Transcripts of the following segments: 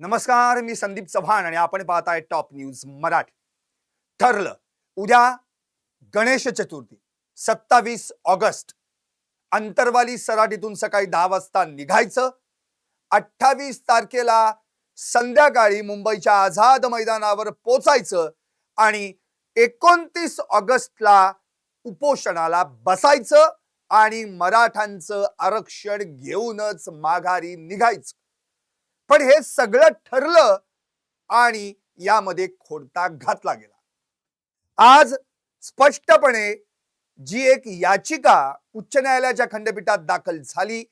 नमस्कार मी संदीप चव्हाण आणि आपण पाहताय टॉप न्यूज मराठी. ठरलं उद्या गणेश चतुर्थी सत्तावीस ऑगस्ट. अंतरवाली सराटीतून सकाळी दहा वाजता निघायचं. अठ्ठावीस तारखेला संध्याकाळी मुंबईच्या आझाद मैदानावर पोचायचं आणि एकोणतीस ऑगस्टला उपोषणाला बसायचं आणि मराठांचं आरक्षण घेऊनच माघारी निघायचं. पण हे सगळं ठरलं आणि यामध्ये खोडता घातला गेला. आज स्पष्टपणे जी एक याचिका उच्च न्यायालयाच्या खंडपीठात दाखल झाली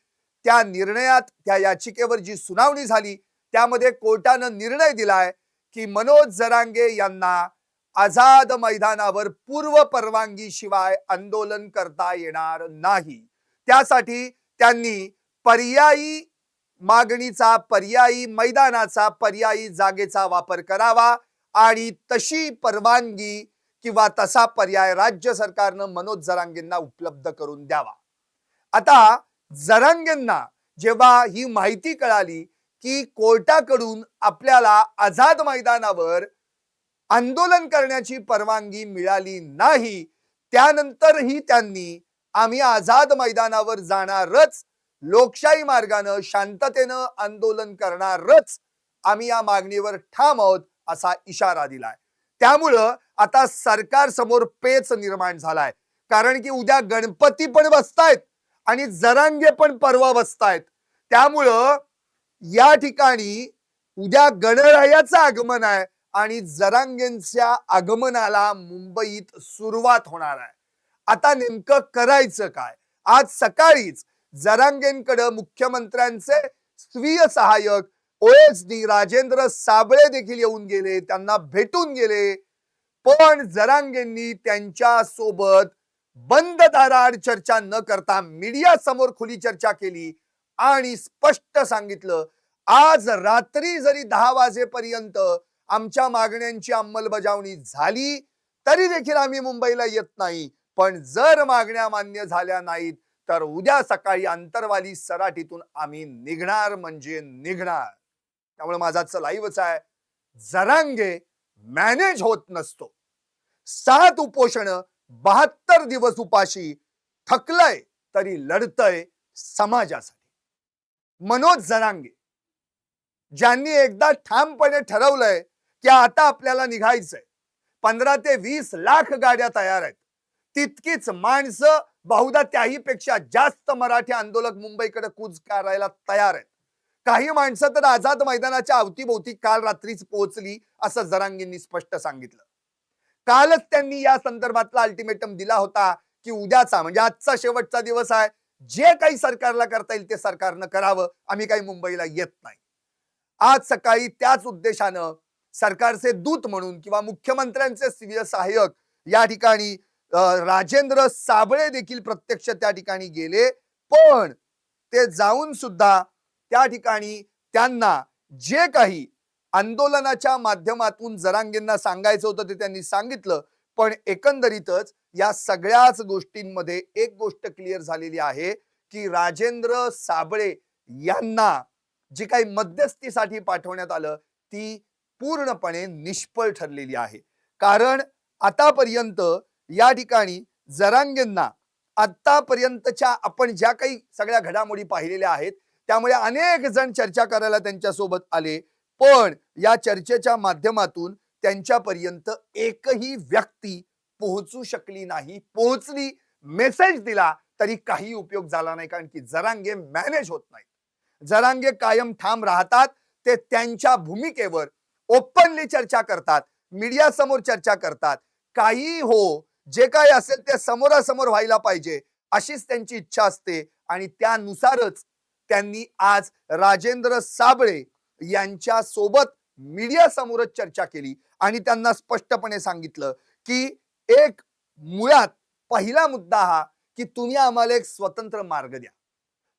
त्या निर्णयात त्या याचिकेवर जी सुनावणी झाली त्यामध्ये कोर्टानं निर्णय दिलाय की मनोज जरांगे यांना आझाद मैदानावर पूर्व परवानगी शिवाय आंदोलन करता येणार नाही. त्यासाठी त्यांनी पर्यायी मागणीचा पर्यायी मैदानाचा पर्यायी जागेचा वापर करावा आणि तशी परवानगी किंवा तसा पर्याय राज्य सरकारनं मनोज जरांगेंना उपलब्ध करून द्यावा. आता जरांगेंना जेव्हा ही माहिती कळाली की कोर्टाकडून आपल्याला आझाद मैदानावर आंदोलन करण्याची परवानगी मिळाली नाही त्यानंतरही त्यांनी आम्ही आझाद मैदानावर जाणारच लोकशाही मार्गानं शांततेनं आंदोलन करणारच आम्ही या मागणीवर ठाम आहोत असा इशारा दिलाय. त्यामुळं आता सरकार समोर पेच निर्माण झालाय. कारण की उद्या गणपती पण बसतायत आणि जरांगे पण परवा बसतायत. त्यामुळं या ठिकाणी उद्या गणरायाचं आगमन आहे आणि जरांगेंच्या आगमनाला मुंबईत सुरुवात होणार आहे. आता नेमकं करायचं काय? आज सकाळीच जरांगेंकडे मुख्यमंत्र्यांचे स्वीय सहाय्यक ओएसडी राजेंद्र साबळे देखील येऊन गेले त्यांना भेटून गेले. पण जरांगेंनी त्यांच्यासोबत बंद दाराआड चर्चा न करता मीडिया समोर खुली चर्चा केली आणि स्पष्ट सांगितलं आज रात्री जरी दहा वाजेपर्यंत आमच्या मागण्यांची अंमलबजावणी झाली तरी देखील आम्ही मुंबईला येत नाही. पण जर मागण्या मान्य झाल्या नाहीत तर उद्या सकाळी अंतरवाली सराटीतून आम्ही निघणार म्हणजे निघणार. त्यामुळे माझा लाईव्हच आहे. जरांगे मॅनेज होत नसतो. सात उपोषण बहात्तर दिवस उपाशी थकलय तरी लढतय समाजासाठी. मनोज जरांगे ज्यांनी एकदा ठामपणे ठरवलंय की आता आपल्याला निघायचंय. पंधरा ते वीस लाख गाड्या तयार आहेत. तितकीच माणसं बहुधा त्याही पेक्षा जास्त मराठी आंदोलक मुंबईकडे कूच करायला तयार आहेत. काही माणसं तर आझाद मैदानाच्या अवतीभोवती काल रात्रीच पोहोचली असं जरांगींनी स्पष्ट सांगितलं. कालच त्यांनी या संदर्भातला अल्टिमेटम दिला होता की उद्याचा म्हणजे आजचा शेवटचा दिवस आहे. जे काही सरकारला करता येईल ते सरकारनं करावं. आम्ही काही मुंबईला येत नाही. आज सकाळी त्याच उद्देशानं सरकारचे दूत म्हणून किंवा मुख्यमंत्र्यांचे स्वीय सहाय्यक या ठिकाणी राजेंद्र साबळे देखील प्रत्यक्ष त्या ठिकाणी गेले. पण ते जाऊन सुद्धा त्या ठिकाणी त्यांना जे काही आंदोलनाच्या माध्यमातून जरांगेंना सांगायचं होतं ते त्यांनी सांगितलं. पण एकंदरीतच या सगळ्याच गोष्टींमध्ये एक गोष्ट क्लिअर झालेली आहे की राजेंद्र साबळे यांना जी काही मध्यस्थीसाठी पाठवण्यात आलं ती पूर्णपणे निष्फळ ठरलेली आहे. कारण आतापर्यंत या ठिकाणी जरांगेंना आतापर्यंतच्या आपण ज्या काही सगळ्या घडामोडी पाहिलेल्या आहेत त्यामुळे अनेक जण चर्चा करायला त्यांच्यासोबत आले. पण या चर्चेच्या माध्यमातून त्यांच्यापर्यंत एकही व्यक्ती पोहोचू शकली नाही पोहोचली मेसेज दिला तरी काही उपयोग झाला नाही कारण की जरांगे मॅनेज होत नाही जरांगे कायम ठाम राहतात ते त्यांच्या भूमिकेवर ओपनली चर्चा करतात मीडिया समोर चर्चा करतात. काही हो जे काय असेल ते समोरासमोर व्हायला पाहिजे अशीच त्यांची इच्छा असते. आणि त्यानुसारच त्यांनी आज राजेंद्र साबळे यांच्या सोबत मीडिया समोरच चर्चा केली. आणि त्यांना स्पष्टपणे सांगितलं की एक मुळात पहिला मुद्दा हा की तुम्ही आम्हाला एक स्वतंत्र मार्ग द्या.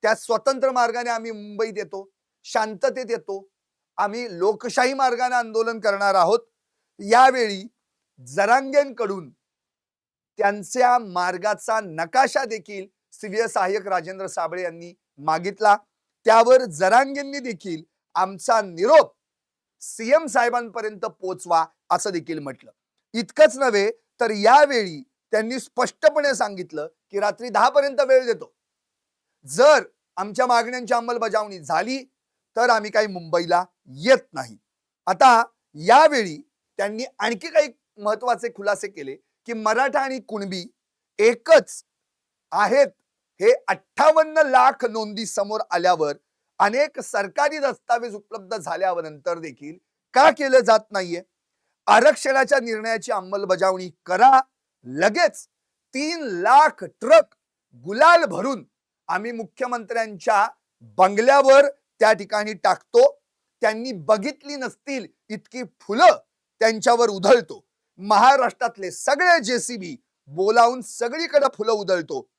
त्या स्वतंत्र मार्गाने आम्ही मुंबईत येतो शांततेत येतो आम्ही लोकशाही मार्गाने आंदोलन करणार आहोत. यावेळी जरांगेंकडून त्यांच्या मार्गाचा नकाशा देखील सिव्हिल सहाय्यक राजेंद्र साबळे यांनी मागितला. त्यावर जरांगेंनी देखील आमचा निरोप सीएम साहेबांपर्यंत पोचवा असं देखील म्हटलं. इतकंच नव्हे तर यावेळी त्यांनी स्पष्टपणे सांगितलं की रात्री दहा पर्यंत वेळ देतो. जर आमच्या मागण्यांची अंमलबजावणी झाली तर आम्ही काही मुंबईला येत नाही. आता यावेळी त्यांनी आणखी काही महत्त्वाचे खुलासे केले. की मराठा आणि कुणबी एकच आहेत. हे अठ्ठावन्न लाख नोंदी समोर आल्यावर अनेक सरकारी दस्तावेज उपलब्ध झाल्यावर नंतर देखील का केलं जात नाहीये? आरक्षणाच्या निर्णयाची अंमलबजावणी करा. लगेच तीन लाख ट्रक गुलाल भरून आम्ही मुख्यमंत्र्यांच्या बंगल्यावर त्या ठिकाणी टाकतो. त्यांनी बघितली नसतील इतकी फुलं त्यांच्यावर उधळतो. महाराष्ट्रातले सगळे जेसीबी बोलावून सगळीकडे फुलं उधळतो.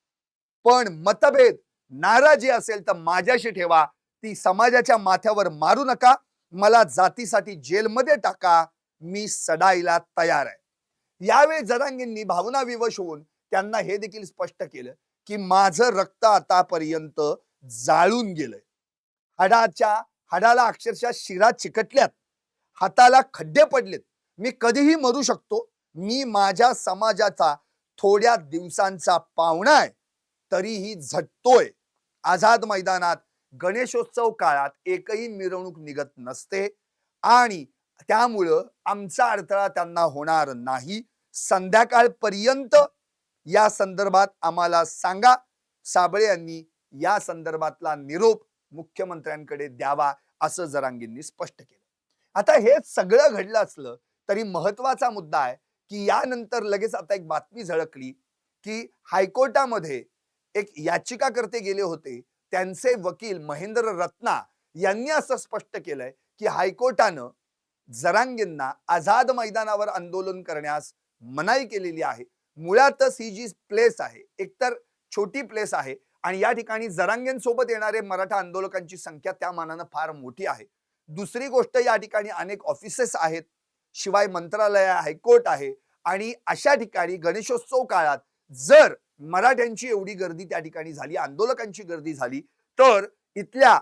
पण मतभेद नाराजी असेल तर माझ्याशी ठेवा. ती समाजाच्या माथ्यावर मारू नका. मला जातीसाठी जेलमध्ये टाका. मी सडायला तयार आहे. यावेळी जरांगींनी भावना विवश होऊन त्यांना हे देखील स्पष्ट केलं की माझं रक्त आतापर्यंत जाळून गेलंय. हाडाच्या हाडाला अक्षरशः शिरा चिकटल्यात. हाताला खड्डे पडलेत. मी कधीही मरू शकतो. मी माझ्या समाजाचा थोड्या दिवसांचा पाहुणा आहे. तरीही झटतोय. आझाद मैदानात गणेशोत्सव काळात एकही मिरवणूक निघत नसते आणि त्यामुळं आमचा अडथळा त्यांना होणार नाही. संध्याकाळपर्यंत या संदर्भात आम्हाला सांगा. साबळे यांनी या संदर्भातला निरोप मुख्यमंत्र्यांकडे द्यावा असं जरांगींनी स्पष्ट केलं. आता हे सगळं घडलं असलं तरी महत्त्वाचा मुद्दा आहे की यानंतर लगेच आता एक बातमी झळकली की हायकोर्टामध्ये एक याचिकाकर्ते गेले होते. त्यांचे वकील महेंद्र रत्ना यांनी असं स्पष्ट केलंय की हायकोर्टानं जरांगींना आझाद मैदानावर आंदोलन करण्यास मनाई केलेली आहे. मुळातच ही जी प्लेस आहे एकतर छोटी प्लेस आहे आणि या ठिकाणी जरांगेंसोबत येणारे मराठा आंदोलकांची संख्या त्या मानानं फार मोठी आहे. दुसरी गोष्ट या ठिकाणी अनेक ऑफिसेस आहेत. शिवाय मंत्रालय हायकोर्ट आहे. आणि अशा ठिकाणी गणेशोत्सव काळात जर मराठ्यांची एवढी गर्दी त्या ठिकाणी झाली आंदोलकांची गर्दी झाली तर इथल्या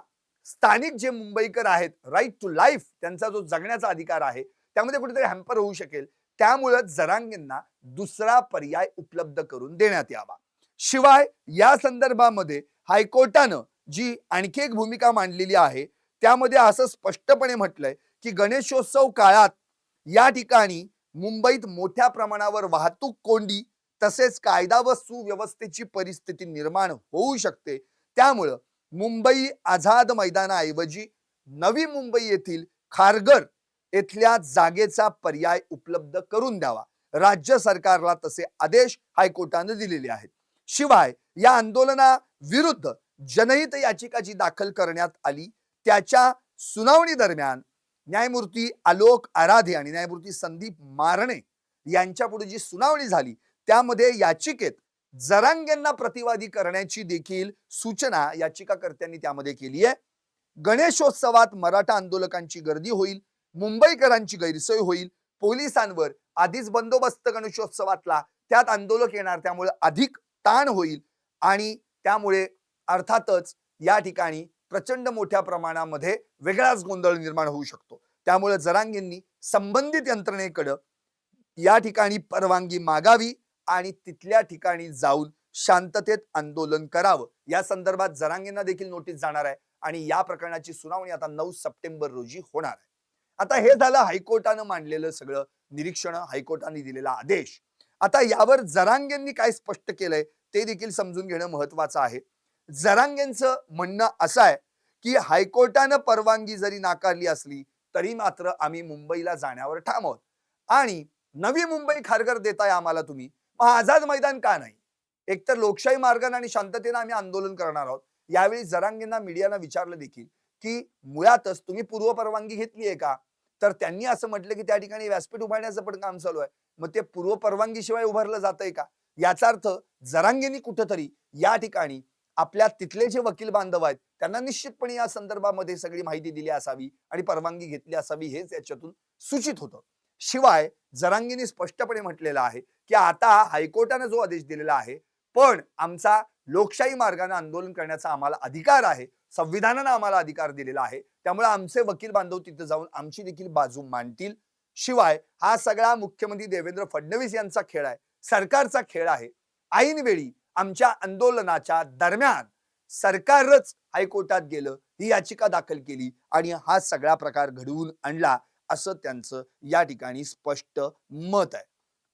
स्थानिक जे मुंबईकर आहेत राईट टू लाईफ त्यांचा जो जगण्याचा अधिकार आहे त्यामध्ये कुठेतरी हॅम्पर होऊ शकेल. त्यामुळं जरांगींना दुसरा पर्याय उपलब्ध करून देण्यात यावा. शिवाय या संदर्भामध्ये हायकोर्टानं जी आणखी एक भूमिका मांडलेली आहे त्यामध्ये असं स्पष्टपणे म्हटलंय की गणेशोत्सव काळात या ठिकाणी मुंबईत मोठ्या प्रमाणावर वाहतूक कोंडी तसेच कायदा व सुव्यवस्थेची परिस्थिती निर्माण होऊ शकते. त्यामुळं मुंबई आझाद मैदानाऐवजी नवी मुंबई येथील खारघर येथल्या जागेचा पर्याय उपलब्ध करून द्यावा. राज्य सरकारला तसे आदेश हायकोर्टाने दिलेले आहेत. शिवाय या आंदोलना विरुद्ध जनहित याचिका जी दाखल करण्यात आली. त्याच्या सुनावणी दरम्यान न्यायमूर्ती आलोक आराधे आणि न्यायमूर्ती संदीप मारणे यांच्या पुढे जी सुनावणी झाली त्यामध्ये याचिकेत जरांगेंना प्रतिवादी करण्याची देखील सूचना याचिकाकर्त्यांनी त्यामध्ये केली आहे. गणेशोत्सवात मराठा आंदोलकांची गर्दी होईल मुंबईकरांची गैरसोय होईल पोलिसांवर आधीच बंदोबस्त गणेशोत्सवातला त्यात आंदोलक येणार त्यामुळे अधिक ताण होईल आणि त्यामुळे अर्थातच या ठिकाणी प्रचंड मोठ्या प्रमाणामध्ये वेगळाच गोंधळ निर्माण होऊ शकतो. त्यामुळे जरांगींनी संबंधित यंत्रणेकडं या ठिकाणी परवानगी मागावी आणि तिथल्या ठिकाणी जाऊन शांततेत आंदोलन करावं. या संदर्भात जरांगींना देखील नोटीस जाणार आहे आणि या प्रकरणाची सुनावणी आता नऊ सप्टेंबर रोजी होणार आहे. आता हे झालं हायकोर्टानं मांडलेलं सगळं निरीक्षण हायकोर्टाने दिलेला आदेश. आता यावर जरांगेंनी काय स्पष्ट केलंय ते देखील समजून घेणं महत्वाचं आहे. जरांगेंचं म्हणणं असं आहे की हायकोर्टानं परवानगी जरी नाकारली असली तरी मात्र आम्ही मुंबईला जाण्यावर ठाम आहोत. आणि नवी मुंबई खारघर देताय आम्हाला तुम्ही. मग आझाद मैदान का नाही? एकतर लोकशाही मार्गाने आणि शांततेनं आम्ही आंदोलन करणार आहोत. यावेळी जरांगेंना मीडियाला विचारलं देखील की मुळातच तुम्ही पूर्व परवानगी घेतली आहे का? तर त्यांनी असं म्हटलं की त्या ठिकाणी व्यासपीठ उभारण्याचं पण काम चालू आहे. मग ते पूर्व परवानगी शिवाय उभारलं जातंय का? याचा अर्थ जरांगेंनी कुठंतरी या ठिकाणी आपल्या तिथले जे वकील बांधव आहेत त्यांना निश्चितपणे या संदर्भामध्ये सगळी माहिती दिली असावी आणि परवानगी घेतली असावी हेच याच्यातून सूचित होतं. शिवाय जरांगीने स्पष्टपणे म्हटलेलं आहे की आता हायकोर्टानं जो आदेश दिलेला आहे पण आमचा लोकशाही मार्गाने आंदोलन करण्याचा आम्हाला अधिकार आहे संविधानानं आम्हाला अधिकार दिलेला आहे त्यामुळे आमचे वकील बांधव तिथे जाऊन आमची देखील बाजू मांडतील. शिवाय हा सगळा मुख्यमंत्री देवेंद्र फडणवीस यांचा खेळ आहे सरकारचा खेळ आहे. ऐनवेळी आमच्या आंदोलनाच्या दरम्यान सरकारच हायकोर्टात गेलं ही याचिका दाखल केली आणि हा सगळा प्रकार घडवून आणला असं त्यांचं या ठिकाणी स्पष्ट मत आहे.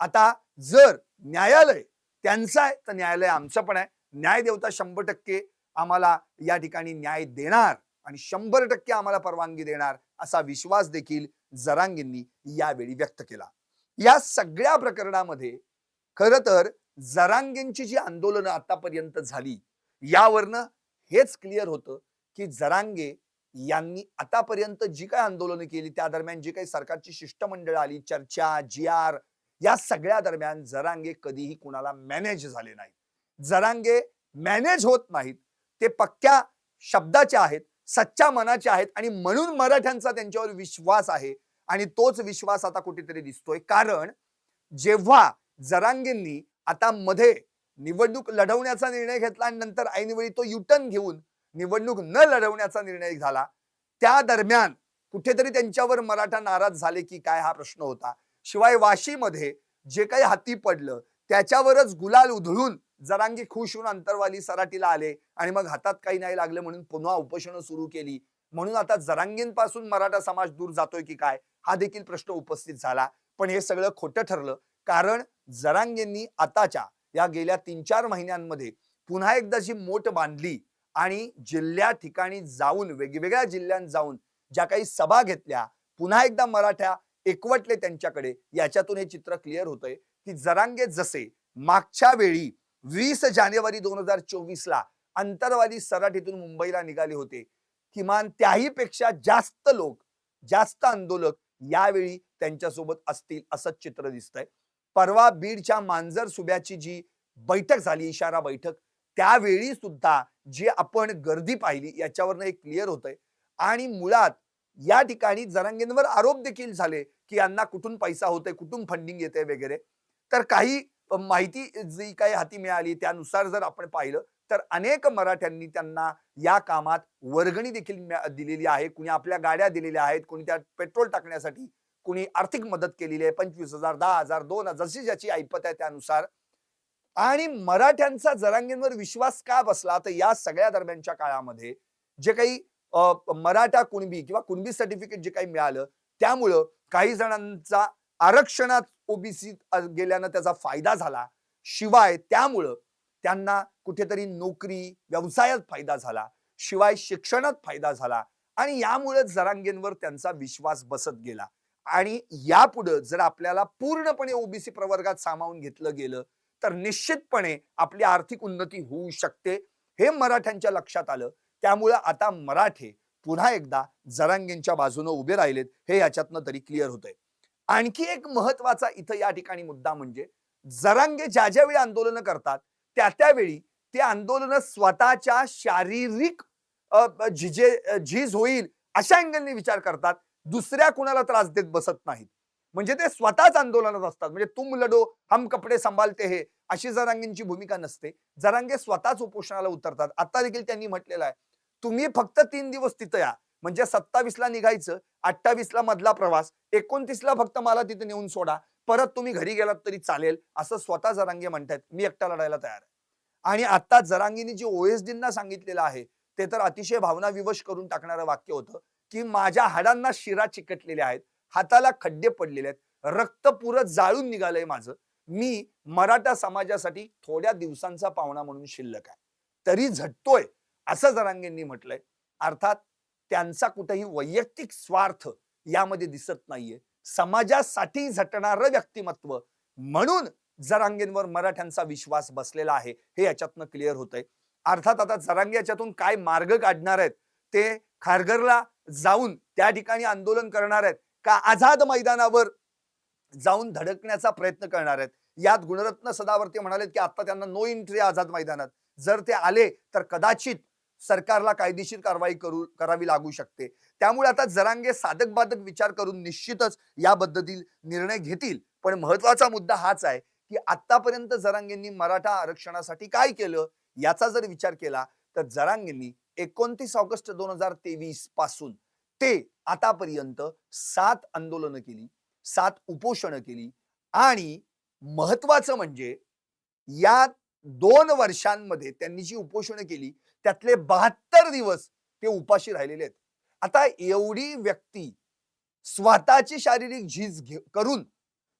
आता जर न्यायालय त्यांचं आहे तर न्यायालय आमचं पण आहे. न्याय देवता शंभर टक्के आम्हाला या ठिकाणी न्याय देणार आणि शंभर टक्के आम्हाला परवानगी देणार असा विश्वास देखील जरांगींनी यावेळी व्यक्त केला. या सगळ्या प्रकरणामध्ये खर तर जरांगेंची जी आंदोलनं आतापर्यंत झाली यावरनं हेच क्लिअर होतं की जरांगे यांनी आतापर्यंत जी काही आंदोलनं केली त्या दरम्यान जी काही सरकारची शिष्टमंडळ आली चर्चा जी आर या सगळ्या दरम्यान जरांगे कधीही कुणाला मॅनेज झाले नाहीत. जरांगे मॅनेज होत नाहीत. ते पक्क्या शब्दाचे आहेत सच्च्या मनाचे आहेत आणि म्हणून मराठ्यांचा त्यांच्यावर विश्वास आहे आणि तोच विश्वास आता कुठेतरी दिसतोय. कारण जेव्हा जरांगेंनी आता मध्ये निवडणूक लढवण्याचा निर्णय घेतला आणि नंतर ऐनवेळी तो युटर्न घेऊन निवडणूक न लढवण्याचा निर्णय झाला. त्या दरम्यान कुठेतरी त्यांच्यावर मराठा नाराज झाले की काय हा प्रश्न होता. शिवाय वाशीमध्ये जे काही हाती पडलं त्याच्यावरच गुलाल उधळून जरांगी खुश होऊन अंतरवाली सराटीला आले आणि मग हातात काही नाही लागलं म्हणून पुन्हा उपोषणं सुरू केली. म्हणून आता जरांगींपासून मराठा समाज दूर जातोय की काय हा देखील प्रश्न उपस्थित झाला. पण हे सगळं खोटं ठरलं. कारण जरांगेंनी आताच्या या गेल्या तीन चार महिन्यांमध्ये पुन्हा एकदा जी मोट बांधली आणि जिल्ह्या ठिकाणी जाऊन वेगवेगळ्या जिल्ह्यात जाऊन ज्या काही सभा घेतल्या पुन्हा एकदा मराठा एकवटले त्यांच्याकडे याच्यातून हे चित्र क्लिअर होतंय की जरांगे जसे मागच्या वेळी वीस जानेवारी दोन हजार चोवीस ला अंतरवादी सराठीतून मुंबईला निघाले होते किमान त्याही पेक्षा जास्त लोक जास्त आंदोलक यावेळी त्यांच्यासोबत असतील असंच चित्र दिसतंय. परवा बीडच्या मांजर सुब्याची जी बैठक झाली इशारा बैठक त्यावेळी सुद्धा जी आपण गर्दी पाहिली याच्यावरनं एक क्लिअर होतंय. आणि मुळात या ठिकाणी जरांगेंवर आरोप देखील झाले की यांना कुठून पैसा होतोय कुठून फंडिंग येते वगैरे. तर काही माहिती जी काही हाती मिळाली त्यानुसार जर आपण पाहिलं तर अनेक मराठ्यांनी त्यांना या कामात वर्गणी देखील दिलेली आहे. कुणी आपल्या गाड्या दिलेल्या आहेत कुणी त्यात पेट्रोल टाकण्यासाठी कुणी आर्थिक मदत केलेली आहे पंचवीस हजार दहा हजार दोन हजार जशी ज्याची ऐपत आहे त्यानुसार. आणि मराठ्यांचा जरांगेंवर विश्वास का बसला? तर या सगळ्या दरम्यानच्या काळामध्ये जे काही मराठा कुणबी किंवा कुणबी सर्टिफिकेट जे काही मिळालं त्यामुळं काही जणांचा आरक्षणात ओबीसी गेल्यानं त्याचा फायदा झाला. शिवाय त्यामुळं त्यांना कुठेतरी नोकरी व्यवसायात फायदा झाला. शिवाय शिक्षणात फायदा झाला. आणि यामुळे जरांगेंवर त्यांचा विश्वास बसत गेला. आणि यापुढं जर आपल्याला पूर्णपणे ओबीसी प्रवर्गात सामावून घेतलं गेलं तर निश्चितपणे आपली आर्थिक उन्नती होऊ शकते हे मराठ्यांच्या लक्षात आलं. त्यामुळं आता मराठे पुन्हा एकदा जरांगेंच्या बाजूने उभे राहिलेत हे याच्यातनं तरी क्लिअर होतंय. आणखी एक महत्त्वाचा इथं या ठिकाणी मुद्दा म्हणजे जरांगे ज्या ज्या वेळी आंदोलनं करतात त्या त्यावेळी ते आंदोलन स्वतःच्या शारीरिक झिजे झीज होईल अशा अँगलने विचार करतात. दुसऱ्या कुणाला त्रास देत बसत नाहीत. म्हणजे ते स्वतःच आंदोलनात असतात. म्हणजे तुम लढो हम कपडे सांभाळते हे अशी जरांगींची भूमिका नसते. जरांगे स्वतःच उपोषणाला उतरतात. आता देखील त्यांनी म्हटलेलं आहे तुम्ही फक्त तीन दिवस तिथं या. म्हणजे सत्तावीस ला निघायचं अठ्ठावीस ला मधला प्रवास एकोणतीसला फक्त मला तिथे नेऊन सोडा. परत तुम्ही घरी गेलात तरी चालेल असं स्वतः जरांगे म्हणतायत. मी एकटा लढायला तयार आहे. आणि आता जरांगीने जे ओएसडींना सांगितलेलं आहे ते तर अतिशय भावना विवश करून टाकणारं वाक्य होतं. की माझ्या हाडांना शिरा चिकटलेल्या आहेत हाताला खड्डे पडलेले आहेत रक्त पुरत जाळून निघालंय माझं. मी मराठा समाजासाठी थोड्या दिवसांचा पाहुणा म्हणून शिल्लक आहे. तरी झटतोय असं जरांगेंनी म्हटलंय. अर्थात त्यांचा कुठेही वैयक्तिक स्वार्थ यामध्ये दिसत नाहीये. समाजासाठी झटणारं व्यक्तिमत्व म्हणून जरांगेंवर मराठ्यांचा विश्वास बसलेला आहे हे याच्यातनं क्लिअर होतंय. अर्थात आता जरांगे याच्यातून काय मार्ग काढणार आहेत ते खारघरला जाऊन त्या ठिकाणी आंदोलन करणार आहेत का आझाद मैदानावर जाऊन धडकण्याचा प्रयत्न करणार आहेत? यात गुणरत्न सदावर्ती म्हणाले की आता त्यांना नो एंट्री आझाद मैदानात. जर ते आले तर कदाचित सरकारला कायदेशीर कारवाई करू करावी लागू शकते. त्यामुळे आता जरांगे साधक बाधक विचार करून निश्चितच याबद्दल निर्णय घेतील. पण महत्त्वाचा मुद्दा हाच आहे की आतापर्यंत जरांगेंनी मराठा आरक्षणासाठी काय केलं याचा जर विचार केला तर जरांगेंनी एकोणतीस ऑगस्ट दोन हजार तेवीसपासून ते आतापर्यंत सात आंदोलनं केली सात उपोषणं केली आणि महत्वाचं म्हणजे या दोन वर्षांमध्ये त्यांनी जी उपोषणं केली त्यातले बहात्तर दिवस ते उपाशी राहिलेले आहेत. आता एवढी व्यक्ती स्वतःची शारीरिक झीज घे करून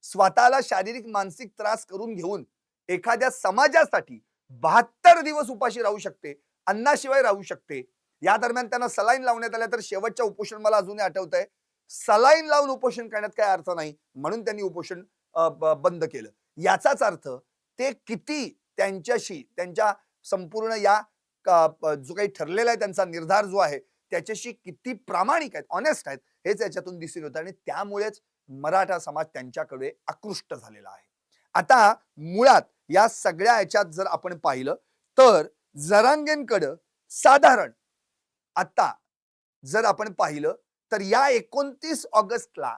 स्वतःला शारीरिक मानसिक त्रास करून घेऊन एखाद्या समाजासाठी बहात्तर दिवस उपाशी राहू शकते अन्नाशिवाय राहू शकते. या दरम्यान त्यांना सलाईन लावण्यात आल्या तर शेवटच्या उपोषण मला अजूनही आठवत आहे सलाईन लावून उपोषण करण्यात काही अर्थ नाही म्हणून त्यांनी उपोषण बंद केलं. याचाच अर्थ ते किती त्यांच्याशी त्यांच्या संपूर्ण या का- जो काही ठरलेला आहे त्यांचा निर्धार जो आहे त्याच्याशी किती प्रामाणिक आहेत ऑनेस्ट आहेत हेच याच्यातून दिसून होतं आणि त्यामुळेच मराठा समाज त्यांच्याकडे आकृष्ट झालेला आहे. आता मुळात या सगळ्या याच्यात जर आपण पाहिलं तर जरांगेंकडं साधारण. आता जर आपण पाहिलं तर या एकोणतीस ऑगस्टला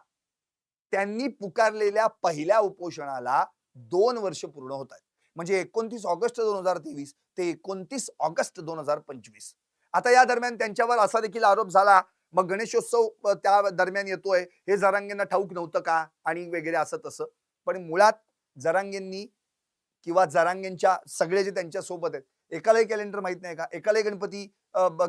त्यांनी पुकारलेल्या पहिल्या उपोषणाला दोन वर्ष पूर्ण होत आहेत. म्हणजे एकोणतीस ऑगस्ट दोन हजार तेवीस ते एकोणतीस ऑगस्ट दोन हजार पंचवीस. आता या दरम्यान त्यांच्यावर असा देखील आरोप झाला मग गणेशोत्सव त्या दरम्यान येतोय हे जरांगेंना ठाऊक नव्हतं का? आणि वगैरे असं तसं. पण मुळात जरांगेंनी किंवा जरांगेंच्या सगळे जे त्यांच्यासोबत आहेत एकालाही कॅलेंडर माहीत नाही का? एकालाही गणपती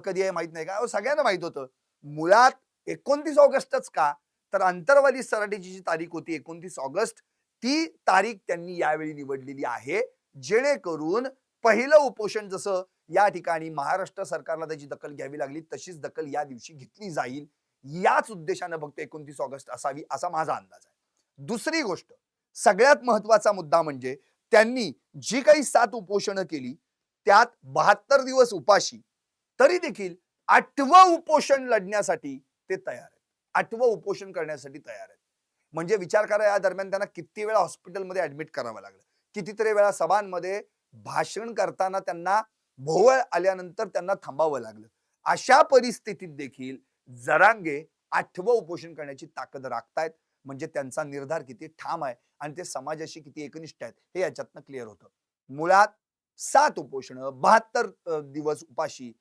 कधी आहे माहीत नाही का? अहो, सगळ्यांना माहीत होतं. मुळात एकोणतीस ऑगस्टच का? तर अंतरवाली सराटीची जी तारीख होती एकोणतीस ऑगस्ट. ती तारीख त्यांनी यावेळी निवडलेली आहे. जेणेकरून पहिलं उपोषण जसं या ठिकाणी महाराष्ट्र सरकारला त्याची दखल घ्यावी लागली तशीच दखल या दिवशी घेतली जाईल. याच उद्देशानं फक्त एकोणतीस ऑगस्ट असावी असा माझा अंदाज आहे. दुसरी गोष्ट सगळ्यात महत्त्वाचा मुद्दा म्हणजे त्यांनी जी काही सात उपोषणं केली त्यात बहात्तर दिवस उपाशी. तरी देखील आठवं उपोषण लढण्यासाठी ते तयार आहेत. आठवं उपोषण करण्यासाठी तयार आहेत. म्हणजे विचार करा या दरम्यान त्यांना किती वेळा हॉस्पिटलमध्ये ऍडमिट करावं लागलं. कितीतरी वेळा सभांमध्ये भाषण करताना त्यांना भोवळ आल्यानंतर त्यांना थांबावं लागलं. अशा परिस्थितीत देखील जरांगे आठवं उपोषण करण्याची ताकद राखतायत. म्हणजे त्यांचा निर्धार किती ठाम आहे आणि ते समाजाशी किती एकनिष्ठ आहेत हे याच्यातनं क्लिअर होतं. मुळात सात उपोषण बहात्तर दिवस उपाशी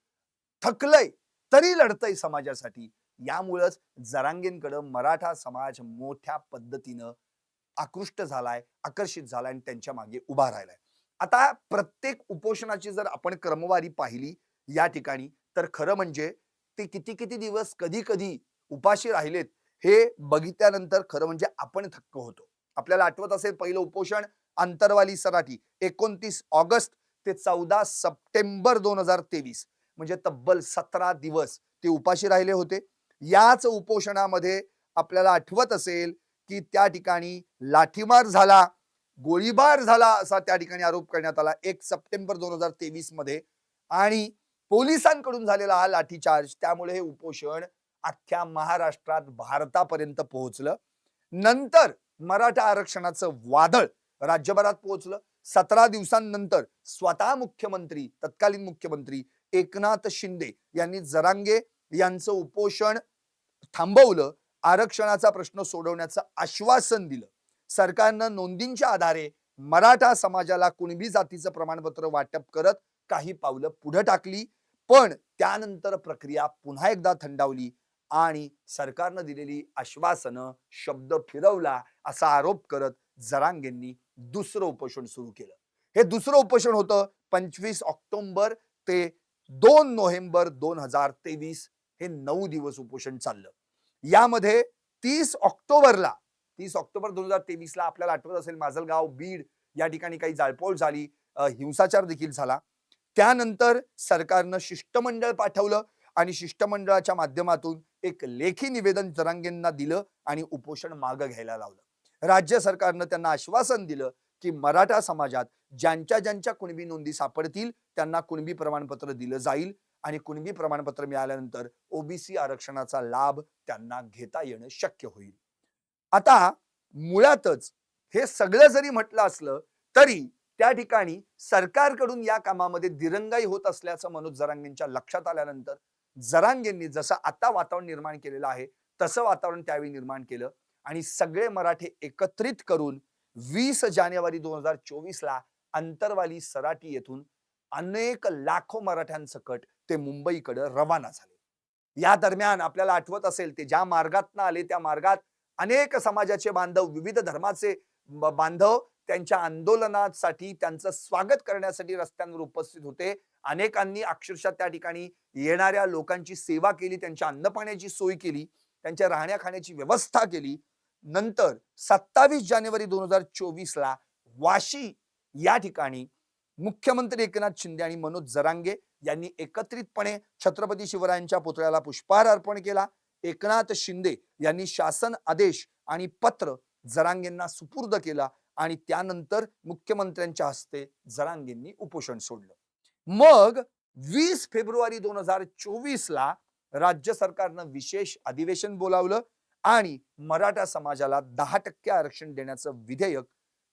थकलंय तरी लढतय समाजासाठी. यामुळंच जरांगेंकडे मराठा समाज मोठ्या पद्धतीनं आकृष्ट झालाय आकर्षित झालाय आणि त्यांच्या मागे उभा राहिलाय. आता प्रत्येक उपोषणाची जर आपण क्रमवारी पाहिली या ठिकाणी तर खरं म्हणजे ते किती किती दिवस कधी कधी उपाशी राहिलेत हे बघितल्यानंतर खरं म्हणजे आपण थक्क होतो. आपल्याला आठवत असेल पहिलं उपोषण अंतरवाली सराठी एकोणतीस ऑगस्ट ते चौदा सप्टेंबर दोन हजार तेवीस म्हणजे तब्बल सतरा दिवस ते उपाशी राहिले होते. याच उपोषणामध्ये आपल्याला आठवत असेल की त्या ठिकाणी लाठीमार झाला गोळीबार झाला असा त्या ठिकाणी आरोप करण्यात आला एक सप्टेंबर दोन हजार तेवीसमध्ये. आणि पोलिसांकडून झालेला हा लाठीचार्ज त्यामुळे हे उपोषण अख्ख्या महाराष्ट्रात भारतापर्यंत पोहोचलं. नंतर मराठा आरक्षणाचं वादळ राज्यभरात पोहोचलं. सतरा दिवसांनंतर स्वतः मुख्यमंत्री तत्कालीन मुख्यमंत्री एकनाथ शिंदे यांनी जरांगे यांचं उपोषण थांबवलं आरक्षणाचा प्रश्न सोडवण्याचं आश्वासन दिलं. सरकारनं नोंदींच्या आधारे मराठा समाजाला कुणबी जातीचं प्रमाणपत्र वाटप करत काही पावलं पुढे टाकली पण त्यानंतर प्रक्रिया पुन्हा एकदा थंडावली आणि सरकारनं दिलेली आश्वासनं शब्द फिरवला असा आरोप करत जरांगेंनी दुसरं उपोषण सुरू केलं. हे दुसरं उपोषण होतं पंचवीस ऑक्टोंबर ते दोन नोव्हेंबर दोन हजार तेवीस हे नऊ दिवस उपोषण चाललं. यामध्ये तीस ऑक्टोबरला तीस ऑक्टोबर दोन हजार तेवीस ला आपल्याला आठवत असेल माजलगाव बीड या ठिकाणी काही जाळपोळ झाली हिंसाचार देखील झाला. त्यानंतर सरकारनं शिष्टमंडळ पाठवलं आणि शिष्टमंडळाच्या माध्यमातून एक लेखी निवेदन जरांगेंना दिलं आणि उपोषण मागं घ्यायला लावलं. राज्य सरकारनं त्यांना आश्वासन दिलं की मराठा समाजात ज्यांच्या ज्यांच्या कुणबी नोंदी सापडतील त्यांना कुणबी प्रमाणपत्र दिलं जाईल आणि कुणबी प्रमाणपत्र मिळाल्यानंतर ओबीसी आरक्षणाचा लाभ त्यांना घेता येणं शक्य होईल. आता मुळातच हे सगळं जरी म्हटलं असलं तरी त्या ठिकाणी सरकारकडून या कामामध्ये दिरंगाई होत असल्याचं मनोज जरांगेंच्या लक्षात आल्यानंतर जरांगेंनी जसं आता वातावरण निर्माण केलेलं आहे तसं वातावरण त्यावेळी निर्माण केलं. आणि सगळे मराठे एकत्रित करून वीस जानेवारी दोन हजार चोवीसला अंतरवाली सराटी येथून अनेक लाखो मराठ्यांसकट ते मुंबईकडे रवाना झाले. या दरम्यान आपल्याला आठवत असेल ते ज्या मार्गातनं आले त्या मार्गात अनेक समाजाचे बांधव विविध धर्माचे बांधव त्यांच्या आंदोलनासाठी त्यांचं स्वागत करण्यासाठी रस्त्यांवर उपस्थित होते. अनेकांनी अक्षरशः त्या ठिकाणी येणाऱ्या लोकांची सेवा केली त्यांच्या अन्नपाण्याची सोय केली त्यांच्या राहण्या खाण्याची व्यवस्था केली. नंतर सत्तावीस जानेवारी दोन हजार चोवीसला वाशी या ठिकाणी मुख्यमंत्री एकनाथ शिंदे आणि मनोज जरांगे यांनी एकत्रितपणे छत्रपती शिवरायांच्या पुतळ्याला पुष्पहार अर्पण केला. एकनाथ शिंदे यांनी शासन आदेश आणि पत्र जरांगेंना सुपूर्द केला आणि त्यानंतर मुख्यमंत्र्यांच्या हस्ते जरांगेंनी उपोषण सोडलं. मग वीस फेब्रुवारी दोन हजार चोवीस ला राज्य सरकारनं विशेष अधिवेशन बोलावलं. आणि मराठा समाजाला दहा टक्के आरक्षण देण्याचं विधेयक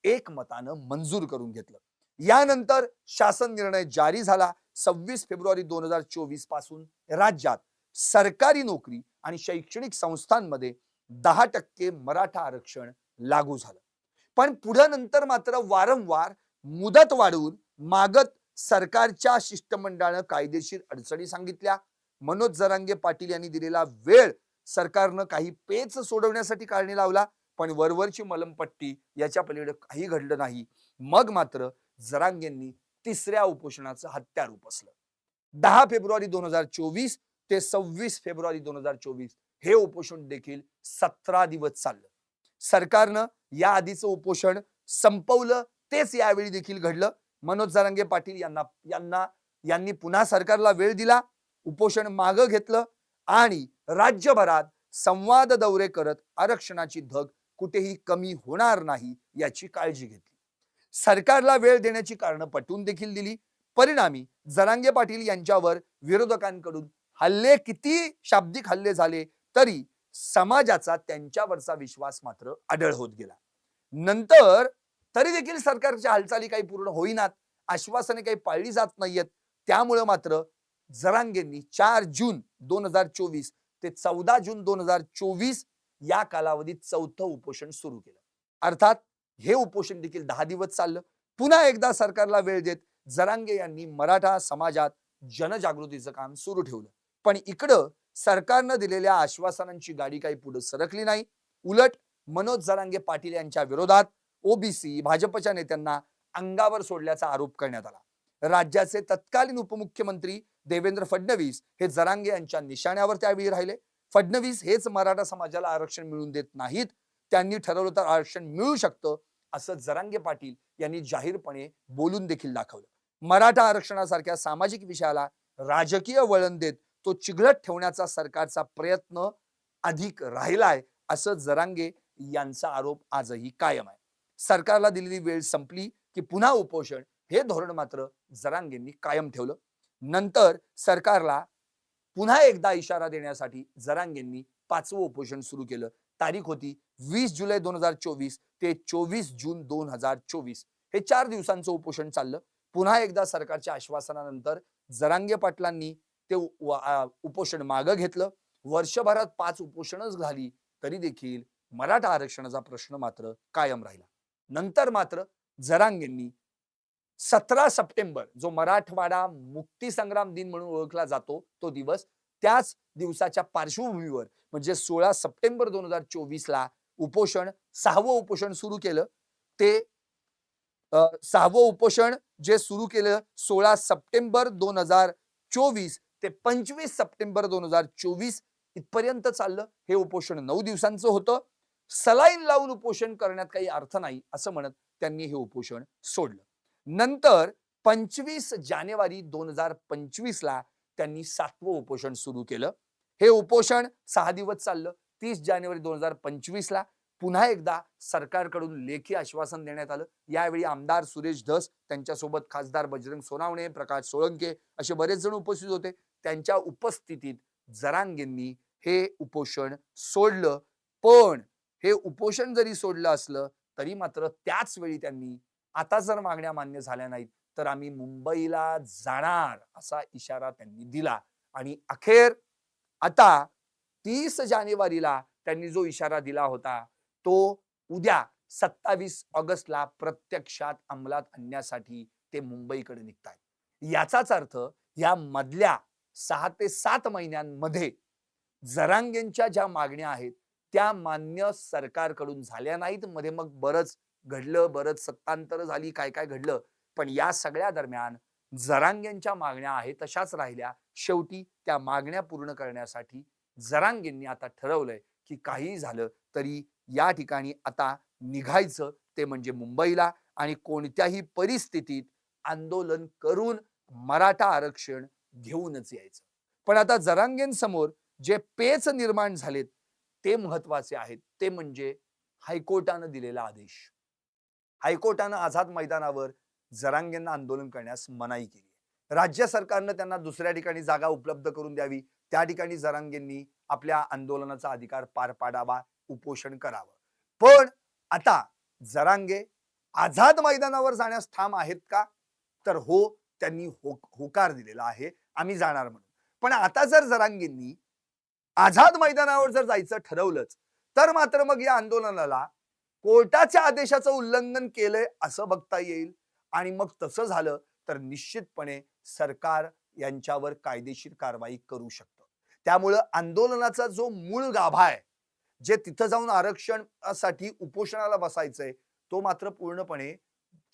एकमतानं मंजूर करून घेतलं. यानंतर शासन निर्णय जारी झाला. सव्वीस फेब्रुवारी दोन हजार चोवीसपासून राज्यात सरकारी नोकरी आणि शैक्षणिक संस्थांमध्ये दहा टक्के मराठा आरक्षण लागू झालं. पण पुढे नंतर मात्र वारंवार मुदत वाढवून मागत सरकारच्या शिष्टमंडळानं कायदेशीर अडचणी सांगितल्या. मनोज जरांगे पाटील यांनी दिलेला वेळ सरकारनं काही पेच सोडवण्यासाठी कारणी लावला पण वरवरची मलमपट्टी याच्या पलीकडे काही घडलं नाही. मग मात्र जरांगेंनी तिसऱ्या उपोषणाचं हत्यार उपसलं दहा फेब्रुवारी दोन हजार चोवीस ते सव्वीस फेब्रुवारी दोन हजार चोवीस हे उपोषण देखील सतरा दिवस चाललं. सरकारनं या आधीचं उपोषण संपवलं तेच यावेळी देखील घडलं. मनोज जरांगे पाटील यांना यांना यांनी पुन्हा सरकारला वेळ दिला उपोषण मागं घेतलं आणि राज्यभरात संवाद दौरे करत आरक्षणाची धग कुठेही कमी होणार नाही याची काळजी घेतली. सरकारला वेळ देण्याची कारणं पटवून देखील दिली. परिणामी जरांगे पाटील यांच्यावर विरोधकांकडून हल्ले किती शाब्दिक हल्ले झाले तरी समाजाचा त्यांच्यावरचा विश्वास मात्र आढळ होत गेला. नंतर तरी देखील सरकारच्या हालचाली काही पूर्ण होईनात आश्वासने काही पाळली जात नाहीयेत त्यामुळे मात्र जरांगेंनी चार जून दोन हजार चोवीस ते चौदा जून दोन हजार चोवीस या कालावधीत चौथं उपोषण सुरू केलं. अर्थात हे उपोषण देखील दहा दिवस चाललं. पुन्हा एकदा सरकारला वेळ देत जरांगे यांनी मराठा समाजात जनजागृतीचं काम सुरू ठेवलं. पण इकडं सरकारनं दिलेल्या आश्वासनांची गाडी काही पुढे सरकली नाही. उलट मनोज जरांगे पाटील यांच्या विरोधात ओबीसी भाजपच्या नेत्यांना अंगावर सोडल्याचा आरोप करण्यात आला. राज्याचे तत्कालीन उपमुख्यमंत्री देवेंद्र फडणवीस हे जरांगे यांच्या निशाण्यावर त्यावेळी राहिले. फडणवीस हेच मराठा समाजाला आरक्षण मिळवून देत नाहीत. त्यांनी ठरवलं तर आरक्षण मिळू शकतं असं जरांगे पाटील यांनी जाहीरपणे बोलून देखील दाखवलं. मराठा आरक्षणासारख्या सामाजिक विषयाला राजकीय वळण देत तो चिघळत ठेवण्याचा सरकारचा प्रयत्न अधिक राहिलाय असं जरांगे यांचा आरोप आजही कायम आहे. सरकारला दिलेली वेळ संपली की पुन्हा उपोषण हे धोरण मात्र जरांगेंनी कायम ठेवलं. नंतर सरकारला पुन्हा एकदा इशारा देण्यासाठी जरांगेंनी पाचवं उपोषण सुरू केलं. तारीख होती वीस जुलै दोन हजार चोवीस ते चोवीस जून दोन हजार चोवीस. हे चार दिवसांचं उपोषण चाललं. पुन्हा एकदा सरकारच्या आश्वासनानंतर जरांगे पाटलांनी ते उपोषण मागं घेतलं. वर्षभरात पाच उपोषणच झाली तरी देखील मराठा आरक्षणाचा प्रश्न मात्र कायम राहिला. नंतर मात्र जरांगेंनी सतरा सप्टेंबर जो मराठवाडा मुक्ती संग्राम दिन म्हणून ओळखला जातो तो दिवस त्याच दिवसाच्या पार्श्वभूमीवर म्हणजे सोळा सप्टेंबर दोन हजार चोवीस ला उपोषण सहावं उपोषण सुरू केलं. ते सहावं उपोषण जे सुरू केलं सोळा सप्टेंबर दोन हजार चोवीस ते पंचवीस सप्टेंबर दोन हजार चोवीस इथपर्यंत चाललं. हे उपोषण नऊ दिवसांचं होतं. सलाईन लावून उपोषण करण्यात काही अर्थ नाही असं म्हणत त्यांनी हे उपोषण सोडलं. नंतर पंचवीस जानेवारी दोन हजार पंचवीस ला त्यांनी सातवं उपोषण सुरू केलं. हे उपोषण सहा दिवस चाललं. तीस जानेवारी दोन हजार पंचवीस ला पुन्हा एकदा सरकारकडून लेखी आश्वासन देण्यात आलं. यावेळी आमदार सुरेश धस त्यांच्यासोबत खासदार बजरंग सोनावणे प्रकाश सोळंके असे बरेच जण उपस्थित होते. त्यांच्या उपस्थितीत जरांगेंनी हे उपोषण सोडलं. पण हे उपोषण जरी सोडलं असलं तरी मात्र त्याच वेळी त्यांनी आता जर मागण्या मान्य झाल्या नाहीत तर आम्ही मुंबईला जाणार असा इशारा त्यांनी दिला. आणि अखेर आता तीस जानेवारीला त्यांनी जो इशारा दिला होता तो उद्या सत्तावीस ऑगस्टला प्रत्यक्षात अंमलात आणण्यासाठी ते मुंबईकडे निघतायत. याचाच अर्थ या मधल्या सहा ते सात महिन्यांमध्ये जरांगेंच्या ज्या मागण्या आहेत त्या मान्य सरकारकडून झाल्या नाहीत. मध्ये मग बरंच घडलं बरंच सत्तांतर झाली काय काय घडलं. पण या सगळ्या दरम्यान जरांगेंच्या मागण्या आहेत तशाच राहिल्या. शेवटी त्या मागण्या पूर्ण करण्यासाठी जरांगेंनी आता ठरवलंय की काही झालं तरी या ठिकाणी आता निघायचं ते म्हणजे मुंबईला आणि कोणत्याही परिस्थितीत आंदोलन करून मराठा आरक्षण घेऊनच यायचं. पण आता जरांगेंसमोर जे पेच निर्माण झालेत ते महत्त्वाचे आहेत. ते म्हणजे हायकोर्टानं दिलेला आदेश. हायकोर्टानं आझाद मैदानावर जरांगेंना आंदोलन करण्यास मनाई केली राज्य सरकारनं त्यांना दुसऱ्या ठिकाणी जागा उपलब्ध करून द्यावी त्या ठिकाणी जरांगेंनी आपल्या आंदोलनाचा अधिकार पार पाडावा उपोषण करावं. पण आता जरांगे आझाद मैदानावर जाण्यास ठाम आहेत का? तर हो त्यांनी हो होकार दिलेला आहे. आम्ही जाणार म्हणून. पण आता जर जरांगेंनी आझाद मैदानावर जर जायचं ठरवलंच तर मात्र मग या आंदोलनाला कोर्टाच्या आदेशाचं उल्लंघन केलंय असं बघता येईल. आणि मग तसं झालं तर निश्चितपणे सरकार यांच्यावर कायदेशीर कारवाई करू शकतं. त्यामुळं आंदोलनाचा जो मूळ गाभा आहे जे तिथं जाऊन आरक्षणासाठी उपोषणाला बसायचंय तो मात्र पूर्णपणे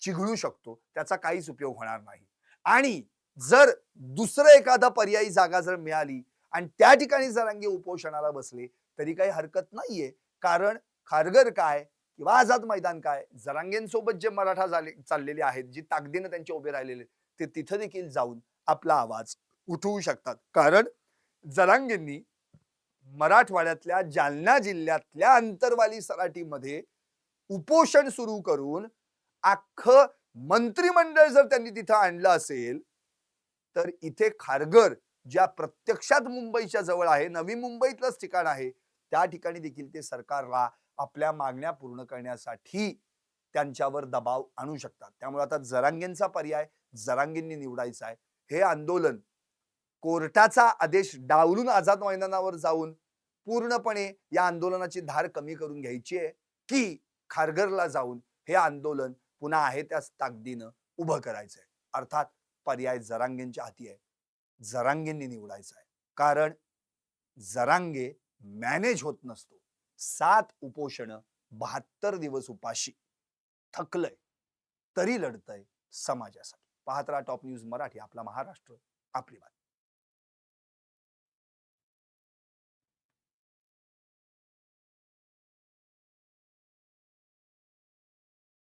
चिघळू शकतो. त्याचा काहीच उपयोग होणार नाही. आणि जर दुसरं एखादा पर्यायी जागा जर मिळाली आणि त्या ठिकाणी जरांगे उपोषणाला बसले तरी काही हरकत नाहीये. कारण खारगर काय? किंवा आझाद मैदान काय? जरांगेंसोबत जे मराठा झाले चाललेले आहेत जी ताकदीनं त्यांचे उभे राहिलेले ते तिथं देखील जाऊन आपला आवाज उठवू शकतात. कारण जरांगेंनी मराठवाड्यातल्या जालना जिल्ह्यातल्या अंतरवाली सराटीमध्ये उपोषण सुरू करून अख्खं मंत्रिमंडळ जर त्यांनी तिथं आणलं असेल तर इथे खारघर ज्या प्रत्यक्षात मुंबईच्या जवळ आहे नवी मुंबईतलंच ठिकाण आहे त्या ठिकाणी देखील ते सरकारला आपल्या मागण्या पूर्ण करण्यासाठी त्यांच्यावर दबाव आणू शकतात. त्यामुळे आता जरांगेंचा पर्याय जरांगेंनी निवडायचा आहे. हे आंदोलन कोर्टाचा आदेश डावलून आझाद मैदानावर जाऊन पूर्णपणे या आंदोलनाची धार कमी करून घ्यायची आहे की खारघरला जाऊन हे आंदोलन पुन्हा आहे त्याच ताकदीनं उभं करायचंय. अर्थात पर्याय जरांगेंच्या हाती आहे. जरांगेंनी निवडायचा आहे. कारण जरांगे मॅनेज होत नसतो. सात उपोषण बहात्तर दिवस उपाशी. थकलंय. तरी लढतय समाजासाठी. पाहत राहा टॉप न्यूज मराठी आपला महाराष्ट्र आपली बात